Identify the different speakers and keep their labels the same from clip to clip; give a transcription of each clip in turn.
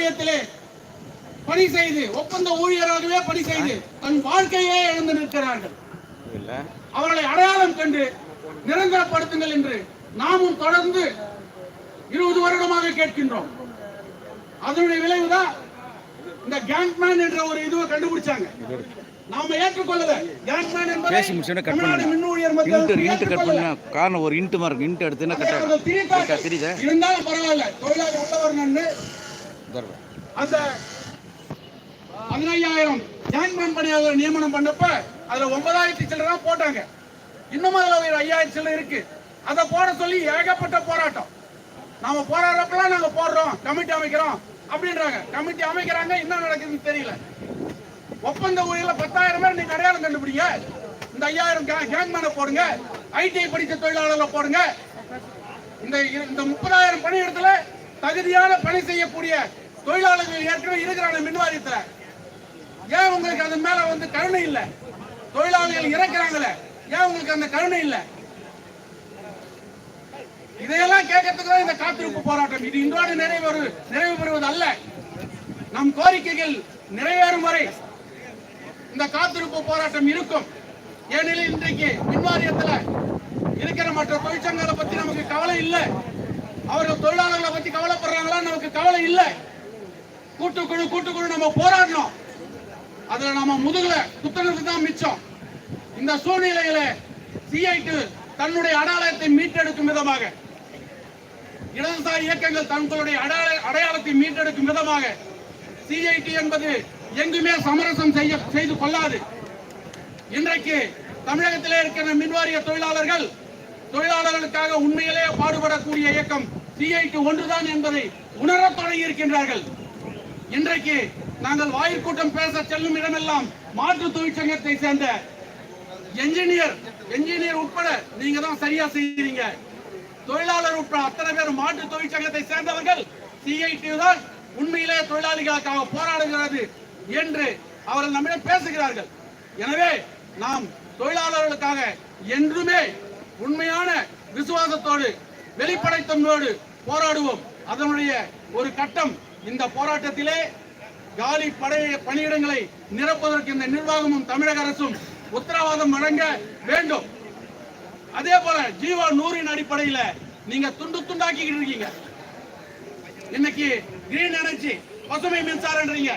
Speaker 1: வாரியத்திலே பணி செய்து ஒப்பந்த ஊழியராகவே பணி செய்து தன் வாழ்க்கையே இழந்து நிற்கிறார்கள். அவர்களை அடையாளம் கண்டு நிரந்தரப்படுத்துங்கள் என்று நாமும் தொடர்ந்து இருபது வருடமாக கேட்கின்றோம். அதனுடைய விளைவுதான் இந்த கேங்மேன் என்ற ஒரு இதுவை கண்டுபிடிச்சாங்க. நாம ஏற்றுக்கொள்ளல. என்பதை தமிழ்நாடு
Speaker 2: பண்ணுங்க.
Speaker 1: மின் ஊழியர் மத்தியில் ஏற்றுக்கொள்ளல.
Speaker 2: காரணம் ஒரு இன்ட்டு மார்க் கட் ஆகும்?
Speaker 1: திரித்தார்கள்.
Speaker 2: தெரியுதா?
Speaker 1: இருந்தாலும் பரவாயில்ல. தொழிலாளி உள்ளவர்னு அந்த பதினையாயிரம் ஜாயின்மேன் பணியாளர் நியமனம் பண்ணப்ப அதுல ஒன்பதாயிரத்தி சில்லரை போட்டாங்க. இன்னும் அதுல ஒரு ஐயாயிரம் சில்லரை இருக்கு. அதை போட சொல்லி ஏகப்பட்ட போராட்டம். நாம போராடுறப்பெல்லாம் நாங்க போடுறோம் கமிட்டி அமைக்கிறோம் அப்படின்றாங்க. கமிட்டி அமைக்கிறாங்க என்ன நடக்குதுன்னு தெரியல. ஒப்பந்த ஊழியர்ல பத்தாயிரம் பேர் நீங்க அடையாளம் கண்டுபிடிங்க. இந்த ஐயாயிரம் கேங்மேனை போடுங்க ஐடிஐ படித்த தொழிலாளர்களை போடுங்க. இந்த இந்த முப்பதாயிரம் பணியிடத்துல தகுதியான பணி செய்யக்கூடிய தொழிலாளர்கள் ஏற்கனவே இருக்கிறாங்க மின் வாரியத்துல ஏன் உங்களுக்கு அது மேல வந்து கருணை இல்ல? தொழிலாளர்கள் இறக்குறாங்களே ஏன் உங்களுக்கு அந்த கருணை இல்ல? இதையெல்லாம் கேட்கறதுக்கு தான் இந்த காத்திருப்பு போராட்டம். இது இன்றோடு நிறைவேறு நிறைவு பெறுவது அல்ல. நம் கோரிக்கைகள் நிறைவேறும் வரை இந்த காத்திருப்பு போராட்டம் இருக்கும். ஏனெனில் இன்றைக்கு மின்வாரியத்துல இருக்கிற மற்ற தொழிற்சங்கங்களை பத்தி நமக்கு கவலை இல்லை. அவர்கள் தொழிலாளர்களை பத்தி கவலைப்படுறாங்களா நமக்கு கவலை இல்லை. கூட்டுக்குழு கூட்டுக்குழு நம்ம போராடணும் அதுல நம்ம முதுகுல குத்துனது தான் மிச்சம். இந்த சூழ்நிலையில சிஐடி தன்னுடைய அடையாளத்தை மீட்டெடுக்கும் விதமாக இடதுசாரி இயக்கங்கள் தங்களுடைய அடையாள- அடையாளத்தை மீட்டெடுக்கும் விதமாக சிஐடி என்பது எங்குமே சமரசம் செய்ய செய்து கொள்ளாது. இன்றைக்கு தமிழகத்திலே இருக்கிற மின்வாரிய தொழிலாளர்கள் தொழிலாளர்களுக்காக உண்மையிலே பாடுபடக்கூடிய இயக்கம் சிஐடி ஒன்றுதான் என்பதை உணரத் தொடங்கி இருக்கின்றார்கள் இன்றைக்கு நாங்கள் வாயிற்கூட்டம் பேச செல்லும் இடமெல்லாம் மாற்று தொழிற்சங்கத்தை சேர்ந்த என்ஜினியர் என்ஜினியர் உட்பட நீங்க தான் சரியா செய்யறீங்க தொழிலாளர் உட்பட அத்தனை பேர் மாற்று தொழிற்சங்கத்தை சேர்ந்தவர்கள். சிஐடி தான் உண்மையிலே தொழிலாளிகளுக்காக போராடுகிறது என்று அவர்கள் நம்மிடம் பேசுகிறார்கள். எனவே நாம் தொழிலாளர்களுக்காக என்றுமே உண்மையான விசுவாசத்தோடு வெளிப்படைத்தன்மையோடு போராடுவோம். அதனுடைய ஒரு கட்டம் இந்த போராட்டத்திலே காலி படை பணியிடங்களை நிரப்புவதற்கு இந்த நிர்வாகமும் தமிழக அரசும் உத்தரவாதம் வழங்க வேண்டும். அதே போல ஜீவா நூறின் அடிப்படையில நீங்க துண்டு துண்டாக்கிக்கிட்டு இருக்கீங்க. இன்னைக்கு கிரீன் எனர்ஜி பசுமை மின்சாரம்ன்றீங்க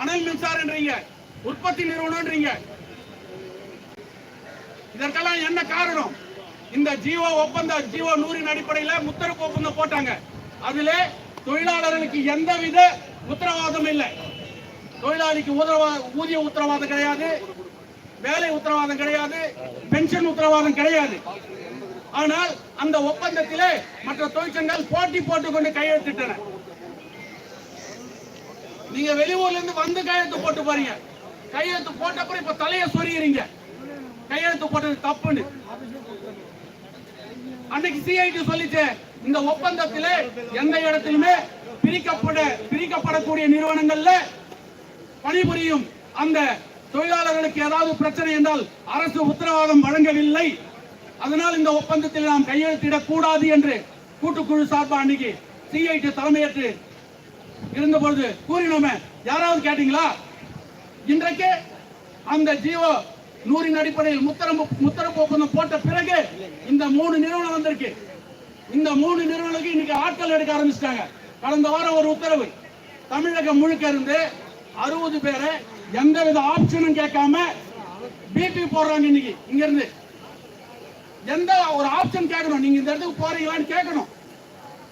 Speaker 1: அனல் மின்சாரம்ன்றீங்க உற்பத்தி நிறுவனம்ன்றீங்க இதற்கெல்லாம் என்ன காரணம்? இந்த ஜீவோ ஒப்பந்த ஜீவோ நூறின் அடிப்படையில முத்தரப்பு ஒப்பந்தம் போட்டாங்க. அதுல தொழிலாளர்களுக்கு எந்தவித உத்தரவாதம் இல்லை. தொழிலாளிக்கு ஊதிய உத்தரவாதம் கிடையாது வேலை உத்தரவாதம் கிடையாது பென்ஷன் உத்தரவாதம் கிடையாது. ஆனால் அந்த ஒப்பந்தத்திலே மற்ற தொழிற்சங்கங்கள் போட்டி போட்டுக்கொண்டு கையெழுத்திட்டன. நீங்க வெளியூர்ல இருந்து வந்து கையெழுத்து போட்டு போறீங்க. கையெழுத்து போட்டப்பறம் இப்ப தலைய சொரியுறீங்க கையெழுத்து போட்டது தப்புன்னு. அன்னைக்கு சிஐடி சொல்லிச்சேன் இந்த ஒப்பந்தத்திலே எந்த இடத்திலுமே பிரிக்கப்பட பிரிக்கப்படக்கூடிய நிறுவனங்கள்ல பணிபுரியும் அந்த தொழிலாளர்களுக்கு ஏதாவது பிரச்சனை என்றால் அரசு உத்தரவாதம் வழங்கவில்லை. அதனால் இந்த ஒப்பந்தத்தில் நாம் கையெழுத்திடக் கூடாது என்று கூட்டுக்குழு சார்பா அன்னைக்கு சிஐடி தலைமையேற்று இருந்த பொழுது கூறினோமே. யாராவது கேட்டீங்களா? இன்றைக்கு அந்த ஜீவோ நூறின் அடிப்படையில் முத்தரப்பு முத்தரப்பு ஒப்பந்தம் போட்ட பிறகு இந்த மூணு நிறுவனம் இந்த மூணு நிறுவனங்களுக்கு இன்னைக்கு ஆட்கள் எடுக்க ஆரம்பிச்சிட்டாங்க. கடந்த வாரம் ஒரு உத்தரவு. தமிழகம் முழுக்க இருந்து அறுபது பேரை எந்தவித ஆப்ஷனும் கேட்காம பிபி போடுறாங்க இன்னைக்கு. இங்க இருந்து எந்த ஒரு ஆப்ஷன் கேட்கணும்? நீங்க இந்த இடத்துக்கு போறீங்களான்னு கேட்கணும்.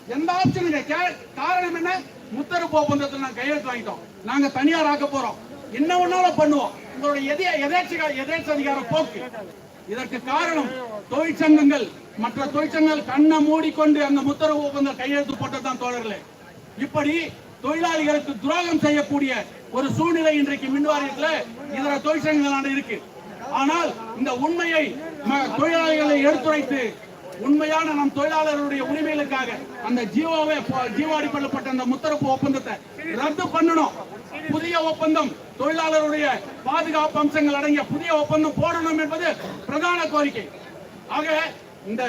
Speaker 1: எந்த ஆப்ஷனும் கே- காரணம் என்ன? முத்தரப்பு ஒப்பந்தத்தில் நாங்க கையெழுத்து வாங்கிட்டோம். நாங்க தனியார் ஆக்க போறோம். என்ன ஒன்னாலும் பண்ணுவோம். உங்களுடைய எதே எதேச்ச அதிகாரம் போக்கு. இதற்கு காரணம் தொழிற்சங்கங்கள். மற்ற தொழிற்சங்கங்கள் கண்ணை மூடிக்கொண்டு அந்த முத்தரவு ஒப்பந்தம் கையெழுத்து போட்டதான் தோழர்களே. இப்படி தொழிலாளிகளுக்கு துரோகம் செய்யக்கூடிய ஒரு சூழ்நிலை இன்றைக்கு மின்வாரியத்தில் இதர தொழிற்சங்கங்களான இருக்கு. ஆனால் இந்த உண்மையை தொழிலாளிகளை எடுத்துரைத்து உண்மையான நம் தொழிலாளர்களுடைய உரிமைகளுக்காக அந்த ஜீவோவை போ- ஜீவோ அடிப்படைப்பட்ட அந்த முத்தரப்பு ஒப்பந்தத்தை ரத்து பண்ணணும். புதிய ஒப்பந்தம் தொழிலாளருடைய பாதுகாப்பு அம்சங்கள் அடங்கிய புதிய ஒப்பந்தம் போடணும் என்பது பிரதான கோரிக்கை. ஆக இந்த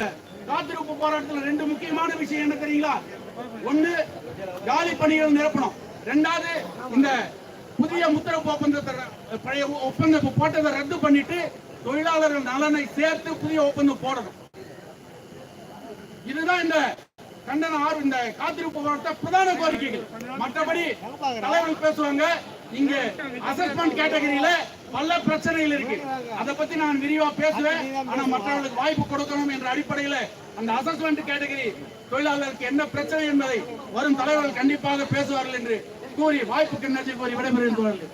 Speaker 1: காத்திருப்பு போராட்டத்தில் ரெண்டு முக்கியமான விஷயம் என்ன தெரியுங்களா? ஒண்ணு காலி பணிகள் நிரப்பணும். ரெண்டாவது இந்த புதிய முத்தரப்பு ஒப்பந்தத்தை பழைய ஒப்பந்தம் போட்டதை ரத்து பண்ணிட்டு தொழிலாளர்கள் நலனை சேர்த்து புதிய ஒப்பந்தம் போடணும். இதுதான் இந்த கண்டன ஆறு இந்த காத்திருப்பு போராட்ட பிரதான கோரிக்கைகள். மற்றபடி தலைவர்கள் பேசுவாங்க. இங்க அசஸ்மெண்ட் கேட்டகரியில பல பிரச்சனைகள் இருக்கு. அதை பத்தி நான் விரிவா பேசுவேன். ஆனா மற்றவர்களுக்கு வாய்ப்பு கொடுக்கணும் என்ற அடிப்படையில அந்த அசஸ்மெண்ட் கேட்டகரி தொழிலாளருக்கு என்ன பிரச்சனை என்பதை வரும் தலைவர்கள் கண்டிப்பாக பேசுவார்கள் என்று கூறி வாய்ப்புக்கு நன்றி கூறி விடைபெறுகிறார்கள்